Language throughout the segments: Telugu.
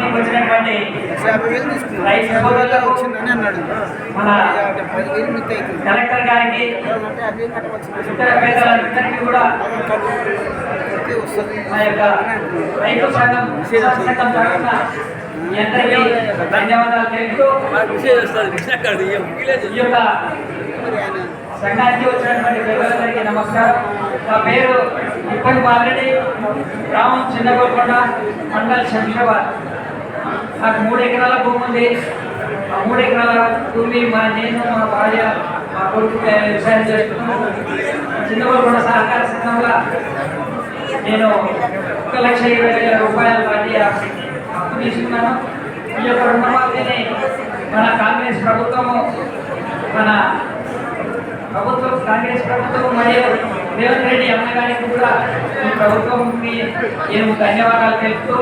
మీకు వచ్చినటువంటి రైతు సోదరులకు మన కలెక్టర్ గారికి ఇతర పేదలందరికీ కూడా మా యొక్క రైతు సంఘం సంఘం తరఫున అందరికీ ధన్యవాదాలు తెలుపుతూ ఈ యొక్క సంఘానికి వచ్చినటువంటి పెద్దలందరికీ నమస్కారం. నా పేరు ఇప్పటి బాలరెడ్డి గ్రామం చిన్నగోల్కొండ మండల్ శంషాబాద్. నాకు మూడు ఎకరాల భూమి ఉంది. ఆ మూడు ఎకరాల భూమి మా నేను మా భార్య మా కొడుకు వ్యవసాయం చేస్తున్నాము చిన్నగోల్కొండ సహకార సంఘంలో నేను ఒక లక్ష ఇరవై వేల రూపాయల వాటి అప్పు తీసుకున్నాను. ఈ యొక్క రుణమాఫీని మన కాంగ్రెస్ ప్రభుత్వము మన ప్రభుత్వం కాంగ్రెస్ ప్రభుత్వం మరియు రేవంత్ రెడ్డి అన్నగారికి కూడా ఈ ప్రభుత్వంకి నేను ధన్యవాదాలు తెలుపుతూ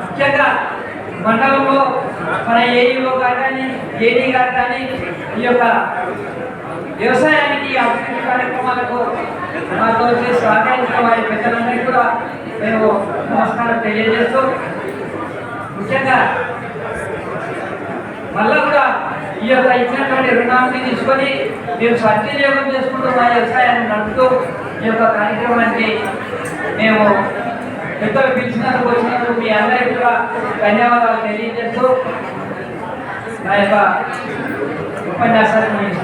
ముఖ్యంగా మండలంలో మన ఏఈఓ గారు కానీ ఏడీ గారు కానీ ఈ యొక్క వ్యవసాయానికి అభివృద్ధి కార్యక్రమాలకు మాతో సహకరించిన వారి పెద్దలందరికీ కూడా మేము నమస్కారం తెలియజేస్తూ ముఖ్యంగా మళ్ళా కూడా ఈ యొక్క విశ్రాంతి తీసుకొని మీరు సద్వినియోగం చేసుకుంటూ మా వ్యవసాయాన్ని నడుపుతూ ఈ యొక్క కార్యక్రమానికి మేము పెద్దలు పిలిచినందుకు వచ్చినందుకు మీ అందరికీ కూడా ధన్యవాదాలు తెలియజేస్తూ నా యొక్క ఉపన్యాసాన్ని ముగిస్తున్నాను.